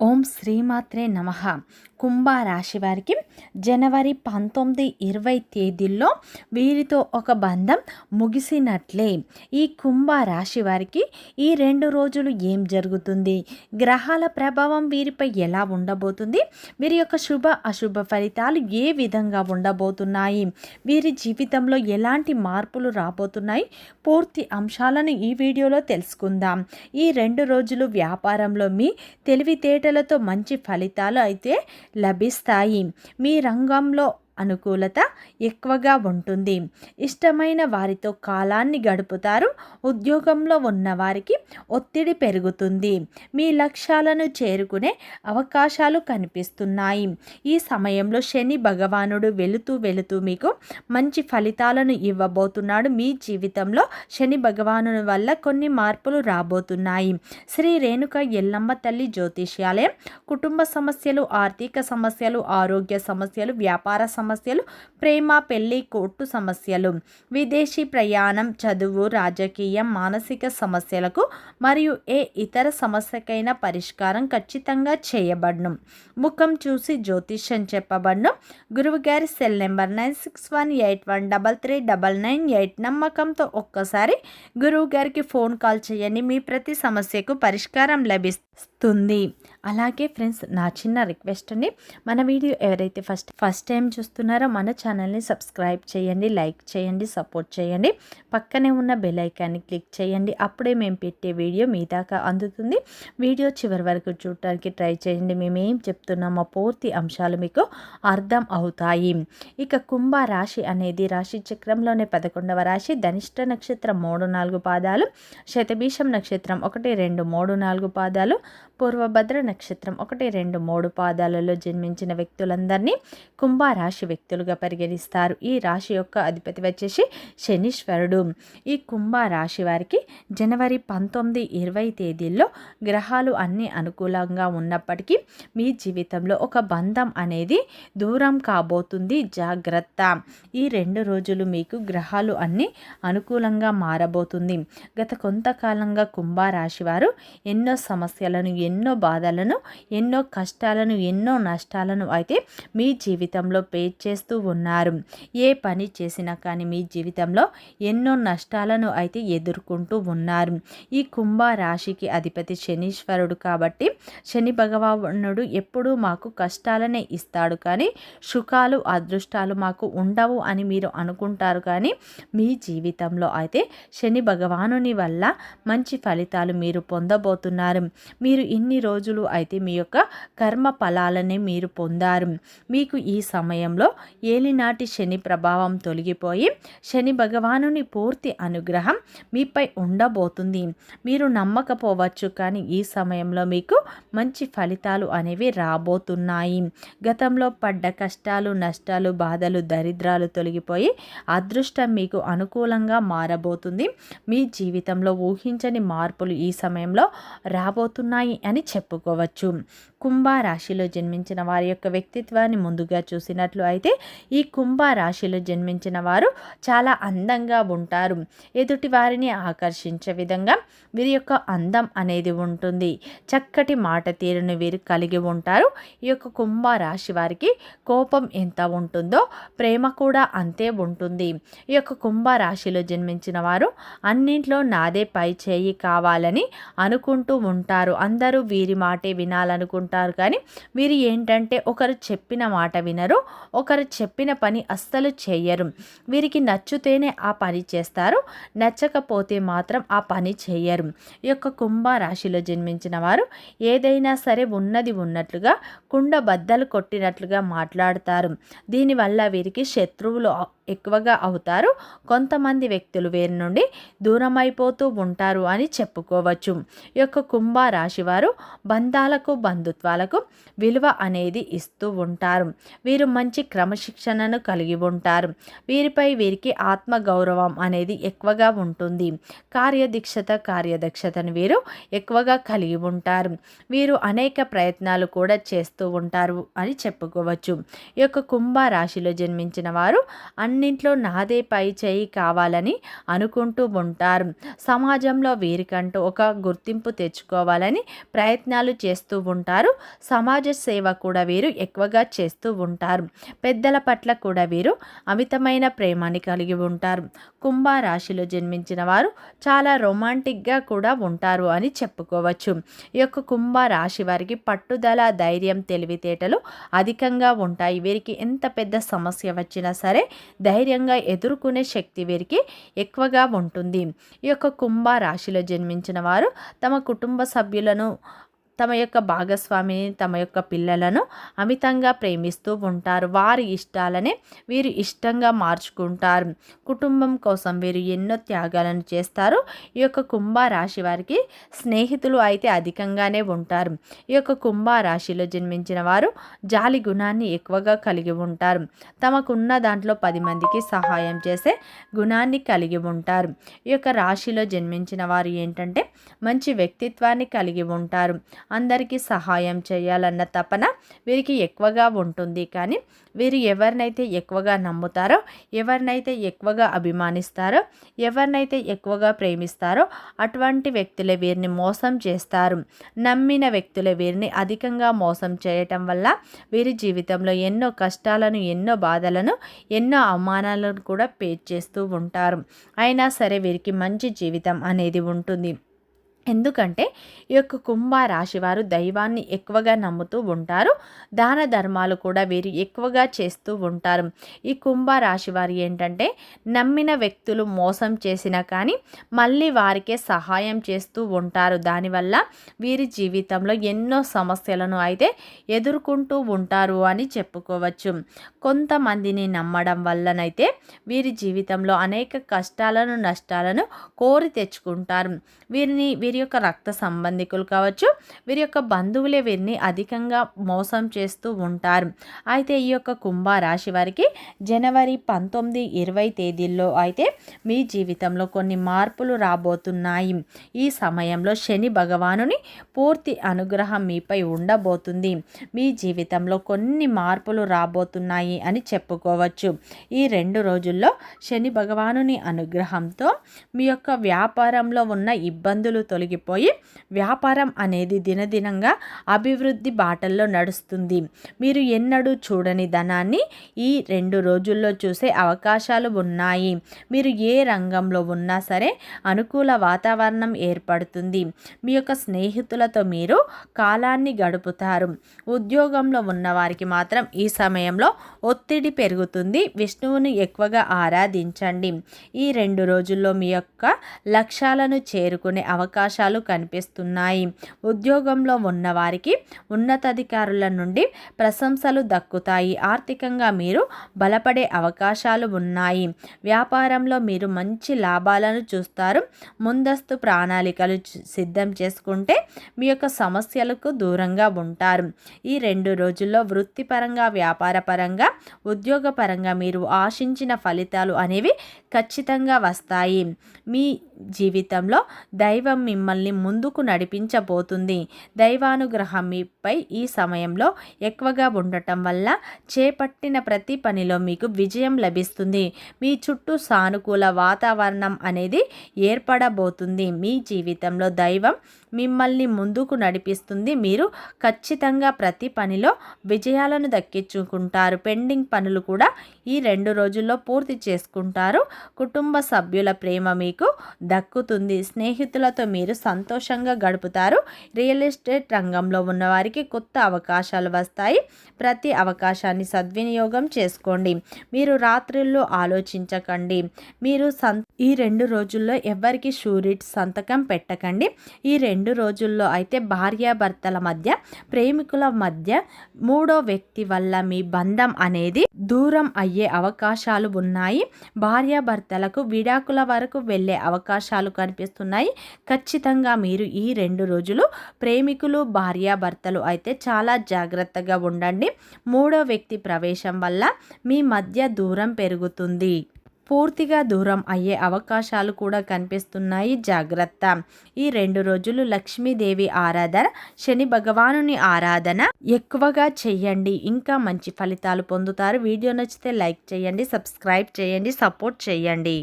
ఓం శ్రీమాత్రే నమ. కుంభరాశి వారికి జనవరి పంతొమ్మిది ఇరవై తేదీల్లో వీరితో ఒక బంధం ముగిసినట్లే. ఈ కుంభరాశి వారికి ఈ రెండు రోజులు ఏం జరుగుతుంది? గ్రహాల ప్రభావం వీరిపై ఎలా ఉండబోతుంది? వీరి యొక్క శుభ అశుభ ఫలితాలు ఏ విధంగా ఉండబోతున్నాయి? వీరి జీవితంలో ఎలాంటి మార్పులు రాబోతున్నాయి? పూర్తి అంశాలను ఈ వీడియోలో తెలుసుకుందాం. ఈ రెండు రోజులు వ్యాపారంలో మీ తెలివితేటలతో మంచి ఫలితాలు అయితే లభిస్తాయి. మీ రంగంలో అనుకూలత ఎక్కువగా ఉంటుంది. ఇష్టమైన వారితో కాలాన్ని గడుపుతారు. ఉద్యోగంలో ఉన్న వారికి ఒత్తిడి పెరుగుతుంది. మీ లక్ష్యాలను చేరుకునే అవకాశాలు కనిపిస్తున్నాయి. ఈ సమయంలో శని భగవానుడు వెళుతూ వెళుతూ మీకు మంచి ఫలితాలను ఇవ్వబోతున్నాడు. మీ జీవితంలో శని భగవాను వల్ల కొన్ని మార్పులు రాబోతున్నాయి. శ్రీ రేణుక ఎల్లమ్మ తల్లి జ్యోతిష్యాలయం కుటుంబ సమస్యలు ఆర్థిక సమస్యలు ఆరోగ్య సమస్యలు వ్యాపార సమస్యలు సమస్యలు ప్రేమ పెళ్ళి కోర్టు సమస్యలు విదేశీ ప్రయాణం చదువు రాజకీయం మానసిక సమస్యలకు మరియు ఏ ఇతర సమస్యకైనా పరిష్కారం ఖచ్చితంగా చేయబడను. ముఖం చూసి జ్యోతిష్యం చెప్పబడను. గురువుగారి cell number nine six one eight one double three double nine eight నమ్మకంతో ఒక్కసారి గురువు గారికి ఫోన్ కాల్ చేయండి. మీ ప్రతి సమస్యకు పరిష్కారం లభిస్తుంది అలాగే ఫ్రెండ్స్ నా చిన్న రిక్వెస్ట్ అండి. మన వీడియో ఎవరైతే ఫస్ట్ ఫస్ట్ టైం చూస్తున్నారో మన ఛానల్ని సబ్స్క్రైబ్ చేయండి లైక్ చేయండి సపోర్ట్ చేయండి. పక్కనే ఉన్న బెల్ ఐకాన్ని క్లిక్ చేయండి. అప్పుడే మేము పెట్టే వీడియో మీ దాకా అందుతుంది. వీడియో చివరి వరకు చూడటానికి ట్రై చేయండి. మేము ఏం చెప్తున్నామో పూర్తి అంశాలు మీకు అర్థం అవుతాయి. ఇక కుంభ రాశి అనేది రాశి చక్రంలోనే పదకొండవ రాశి. ధనిష్ట నక్షత్రం మూడు నాలుగు పాదాలు శతభీషం నక్షత్రం ఒకటి రెండు మూడు నాలుగు పాదాలు పూర్వభద్ర నక్షత్రం ఒకటి రెండు మూడు పాదాలలో జన్మించిన వ్యక్తులందరినీ కుంభరాశి వ్యక్తులుగా పరిగణిస్తారు. ఈ రాశి యొక్క అధిపతి వచ్చేసి శనీశ్వరుడు. ఈ కుంభరాశి వారికి జనవరి పంతొమ్మిది ఇరవై తేదీల్లో గ్రహాలు అన్నీ అనుకూలంగా ఉన్నప్పటికీ మీ జీవితంలో ఒక బంధం అనేది దూరం కాబోతుంది. జాగ్రత్త. ఈ రెండు రోజులు మీకు గ్రహాలు అన్నీ అనుకూలంగా మారబోతుంది. గత కొంతకాలంగా కుంభరాశి వారు ఎన్నో సమస్యలను ఎన్నో బాధలను ఎన్నో కష్టాలను ఎన్నో నష్టాలను అయితే మీ జీవితంలో పే చేస్తూ ఉన్నారు. ఏ పని చేసినా కానీ మీ జీవితంలో ఎన్నో నష్టాలను అయితే ఎదుర్కొంటూ ఉన్నారు. ఈ కుంభ రాశికి అధిపతి శనీశ్వరుడు కాబట్టి శని భగవానుడు ఎప్పుడూ మాకు కష్టాలనే ఇస్తాడు. కానీ సుఖాలు అదృష్టాలు మాకు ఉండవు అని మీరు అనుకుంటారు. కానీ మీ జీవితంలో అయితే శని భగవానుని వల్ల మంచి ఫలితాలు మీరు పొందబోతున్నారు. మీరు ఇన్ని రోజులు అయితే మీ యొక్క కర్మ ఫలాలనే మీరు పొందారు. మీకు ఈ సమయంలో ఏలినాటి శని ప్రభావం తొలగిపోయి శని భగవానుని పూర్తి అనుగ్రహం మీపై ఉండబోతుంది. మీరు నమ్మకపోవచ్చు కానీ ఈ సమయంలో మీకు మంచి ఫలితాలు అనేవి రాబోతున్నాయి. గతంలో పడ్డ కష్టాలు నష్టాలు బాధలు దరిద్రాలు తొలగిపోయి అదృష్టం మీకు అనుకూలంగా మారబోతుంది. మీ జీవితంలో ఊహించని మార్పులు ఈ సమయంలో రాబోతున్నాయి అని చెప్పుకోవచ్చు. కుంభ రాశిలో జన్మించిన వారి యొక్క వ్యక్తిత్వాన్ని ముందుగా చూసినట్లు అయితే ఈ కుంభ రాశిలో జన్మించిన వారు చాలా అందంగా ఉంటారు. ఎదుటి వారిని ఆకర్షించే విధంగా వీరి యొక్క అందం అనేది ఉంటుంది. చక్కటి మాట తీరును వీరు కలిగి ఉంటారు. ఈ యొక్క కుంభ రాశి వారికి కోపం ఎంత ఉంటుందో ప్రేమ కూడా అంతే ఉంటుంది. ఈ యొక్క కుంభ రాశిలో జన్మించిన వారు అన్నింట్లో నాదే పై చేయి కావాలని అనుకుంటూ ఉంటారు. అందరూ వీరి మాటే వినాలనుకుంటారు. కానీ వీరు ఏంటంటే ఒకరు చెప్పిన మాట వినరు ఒకరు చెప్పిన పని అస్సలు చేయరు వీరికి నచ్చితేనే ఆ పని చేస్తారు నచ్చకపోతే మాత్రం ఆ పని చేయరు ఈ యొక్క కుంభ రాశిలో జన్మించిన వారు ఏదైనా సరే ఉన్నది ఉన్నట్లుగా కుండ బద్దలు కొట్టినట్లుగా మాట్లాడతారు. దీనివల్ల వీరికి శత్రువులు ఎక్కువగా అవుతారు. కొంతమంది వ్యక్తులు వీరి నుండి దూరం అయిపోతూ ఉంటారు అని చెప్పుకోవచ్చు. ఈ యొక్క కుంభ రాశివారు బంధాలకు బంధుత్వాలకు విలువ అనేది ఇస్తూ ఉంటారు. వీరు మంచి క్రమశిక్షణను కలిగి ఉంటారు. వీరిపై వీరికి ఆత్మ గౌరవం అనేది ఎక్కువగా ఉంటుంది. కార్యదీక్షత కార్యదక్షతను వీరు ఎక్కువగా కలిగి ఉంటారు. వీరు అనేక ప్రయత్నాలు కూడా చేస్తూ ఉంటారు అని చెప్పుకోవచ్చు. ఈ యొక్క కుంభ రాశిలో జన్మించిన వారు అన్నింట్లో నాదే పై చేయి కావాలని అనుకుంటూ ఉంటారు. సమాజంలో వీరికంటూ ఒక గుర్తింపు తెచ్చుకోవాలని ప్రయత్నాలు చేస్తూ ఉంటారు. సమాజ సేవ కూడా వీరు ఎక్కువగా చేస్తూ ఉంటారు. పెద్దల పట్ల కూడా వీరు అమితమైన ప్రేమని కలిగి ఉంటారు. కుంభ రాశిలో జన్మించిన వారు చాలా రొమాంటిక్గా కూడా ఉంటారు అని చెప్పుకోవచ్చు. ఈ యొక్క కుంభ రాశి వారికి పట్టుదల ధైర్యం తెలివితేటలు అధికంగా ఉంటాయి. వీరికి ఎంత పెద్ద సమస్య వచ్చినా సరే ధైర్యంగా ఎదుర్కొనే శక్తి వీరికి ఎక్కువగా ఉంటుంది. ఈ యొక్క కుంభ రాశిలో జన్మించిన వారు తమ కుటుంబ సభ్యులను తమ యొక్క భాగస్వామిని తమ యొక్క పిల్లలను అమితంగా ప్రేమిస్తూ ఉంటారు. వారి ఇష్టాలనే వీరు ఇష్టంగా మార్చుకుంటారు. కుటుంబం కోసం వీరు ఎన్నో త్యాగాలను చేస్తారు. ఈ యొక్క కుంభరాశి వారికి స్నేహితులు అయితే అధికంగానే ఉంటారు. ఈ యొక్క కుంభరాశిలో జన్మించిన వారు జాలి గుణాన్ని ఎక్కువగా కలిగి ఉంటారు. తమకున్న దాంట్లో పది మందికి సహాయం చేసే గుణాన్ని కలిగి ఉంటారు. ఈ యొక్క రాశిలో జన్మించిన వారు ఏంటంటే మంచి వ్యక్తిత్వాన్ని కలిగి ఉంటారు. అందరికీ సహాయం చేయాలన్న తపన వీరికి ఎక్కువగా ఉంటుంది. కానీ వీరు ఎవరినైతే ఎక్కువగా నమ్ముతారో ఎవరినైతే ఎక్కువగా అభిమానిస్తారో ఎవరినైతే ఎక్కువగా ప్రేమిస్తారో అటువంటి వ్యక్తులే వీరిని మోసం చేస్తారు. నమ్మిన వ్యక్తులే వీరిని అధికంగా మోసం చేయటం వల్ల వీరి జీవితంలో ఎన్నో కష్టాలను ఎన్నో బాధలను ఎన్నో అవమానాలను కూడా పే చేస్తూ ఉంటారు. అయినా సరే వీరికి మంచి జీవితం అనేది ఉంటుంది. ఎందుకంటే ఈ యొక్క కుంభ రాశి వారు దైవాన్ని ఎక్కువగా నమ్ముతూ ఉంటారు. దాన ధర్మాలు కూడా వీరు ఎక్కువగా చేస్తూ ఉంటారు. ఈ కుంభ రాశి వారు ఏంటంటే నమ్మిన వ్యక్తులు మోసం చేసినా కానీ మళ్ళీ వారికే సహాయం చేస్తూ ఉంటారు. దానివల్ల వీరి జీవితంలో ఎన్నో సమస్యలను అయితే ఎదుర్కొంటూ ఉంటారు అని చెప్పుకోవచ్చు. కొంతమందిని నమ్మడం వల్లనైతే వీరి జీవితంలో అనేక కష్టాలను నష్టాలను కోరి తెచ్చుకుంటారు. వీరిని వీరి వీరి యొక్క రక్త సంబంధికులు కావచ్చు వీరి యొక్క బంధువులే వీరిని అధికంగా మోసం చేస్తూ ఉంటారు. అయితే ఈ యొక్క కుంభ రాశి వారికి జనవరి పంతొమ్మిది ఇరవై తేదీల్లో అయితే మీ జీవితంలో కొన్ని మార్పులు రాబోతున్నాయి. ఈ సమయంలో శని భగవానుని పూర్తి అనుగ్రహం మీపై ఉండబోతుంది. మీ జీవితంలో కొన్ని మార్పులు రాబోతున్నాయి అని చెప్పుకోవచ్చు. ఈ రెండు రోజుల్లో శని భగవానుని అనుగ్రహంతో మీ యొక్క వ్యాపారంలో ఉన్న ఇబ్బందులు తొలగి తొలగిపోయి వ్యాపారం అనేది దినదినంగా అభివృద్ధి బాటల్లో నడుస్తుంది. మీరు ఎన్నడూ చూడని ధనాన్ని ఈ రెండు రోజుల్లో చూసే అవకాశాలు ఉన్నాయి. మీరు ఏ రంగంలో ఉన్నా సరే అనుకూల వాతావరణం ఏర్పడుతుంది. మీ యొక్క స్నేహితులతో మీరు కాలాన్ని గడుపుతారు. ఉద్యోగంలో ఉన్నవారికి మాత్రం ఈ సమయంలో ఒత్తిడి పెరుగుతుంది. విష్ణువుని ఎక్కువగా ఆరాధించండి. ఈ రెండు రోజుల్లో మీ యొక్క లక్ష్యాలను చేరుకునే అవకాశం అవకాశాలు కనిపిస్తున్నాయి. ఉద్యోగంలో ఉన్నవారికి ఉన్నతాధికారుల నుండి ప్రశంసలు దక్కుతాయి. ఆర్థికంగా మీరు బలపడే అవకాశాలు ఉన్నాయి. వ్యాపారంలో మీరు మంచి లాభాలను చూస్తారు. ముందస్తు ప్రణాళికలు సిద్ధం చేసుకుంటే మీ యొక్క సమస్యలకు దూరంగా ఉంటారు. ఈ రెండు రోజుల్లో వృత్తిపరంగా వ్యాపారపరంగా ఉద్యోగపరంగా మీరు ఆశించిన ఫలితాలు అనేవి ఖచ్చితంగా వస్తాయి. మీ జీవితంలో దైవం మిమ్మల్ని ముందుకు నడిపించబోతుంది. దైవానుగ్రహం మీపై ఈ సమయంలో ఎక్కువగా ఉండటం వల్ల చేపట్టిన ప్రతి పనిలో మీకు విజయం లభిస్తుంది. మీ చుట్టూ సానుకూల వాతావరణం అనేది ఏర్పడబోతుంది. మీ జీవితంలో దైవం మిమ్మల్ని ముందుకు నడిపిస్తుంది. మీరు ఖచ్చితంగా ప్రతి పనిలో విజయాలను దక్కించుకుంటారు. పెండింగ్ పనులు కూడా ఈ రెండు రోజుల్లో పూర్తి చేసుకుంటారు. కుటుంబ సభ్యుల ప్రేమ మీకు దక్కుతుంది. స్నేహితులతో మీరు సంతోషంగా గడుపుతారు. రియల్ ఎస్టేట్ రంగంలో ఉన్నవారికి కొత్త అవకాశాలు వస్తాయి. ప్రతి అవకాశాన్ని సద్వినియోగం చేసుకోండి. మీరు రాత్రుల్లో ఆలోచించకండి. మీరు సం ఈ రెండు రోజుల్లో ఎవరికి షూరిట్ సంతకం పెట్టకండి. ఈ రెండు రోజుల్లో అయితే భార్యాభర్తల మధ్య ప్రేమికుల మధ్య మూడో వ్యక్తి వల్ల మీ బంధం అనేది దూరం అయ్యే అవకాశాలు ఉన్నాయి. భార్యాభర్తలకు విడాకుల వరకు వెళ్ళే అవకాశాలు కనిపిస్తున్నాయి. ఖచ్చితంగా ఖచ్చితంగా మీరు ఈ రెండు రోజులు ప్రేమికులు భార్యాభర్తలు అయితే చాలా జాగ్రత్తగా ఉండండి. మూడో వ్యక్తి ప్రవేశం వల్ల మీ మధ్య దూరం పెరుగుతుంది. పూర్తిగా దూరం అయ్యే అవకాశాలు కూడా కనిపిస్తున్నాయి. జాగ్రత్త. ఈ రెండు రోజులు లక్ష్మీదేవి ఆరాధన శని భగవానుని ఆరాధన ఎక్కువగా చేయండి. ఇంకా మంచి ఫలితాలు పొందుతారు. వీడియో నచ్చితే లైక్ చేయండి సబ్స్క్రైబ్ చేయండి సపోర్ట్ చేయండి.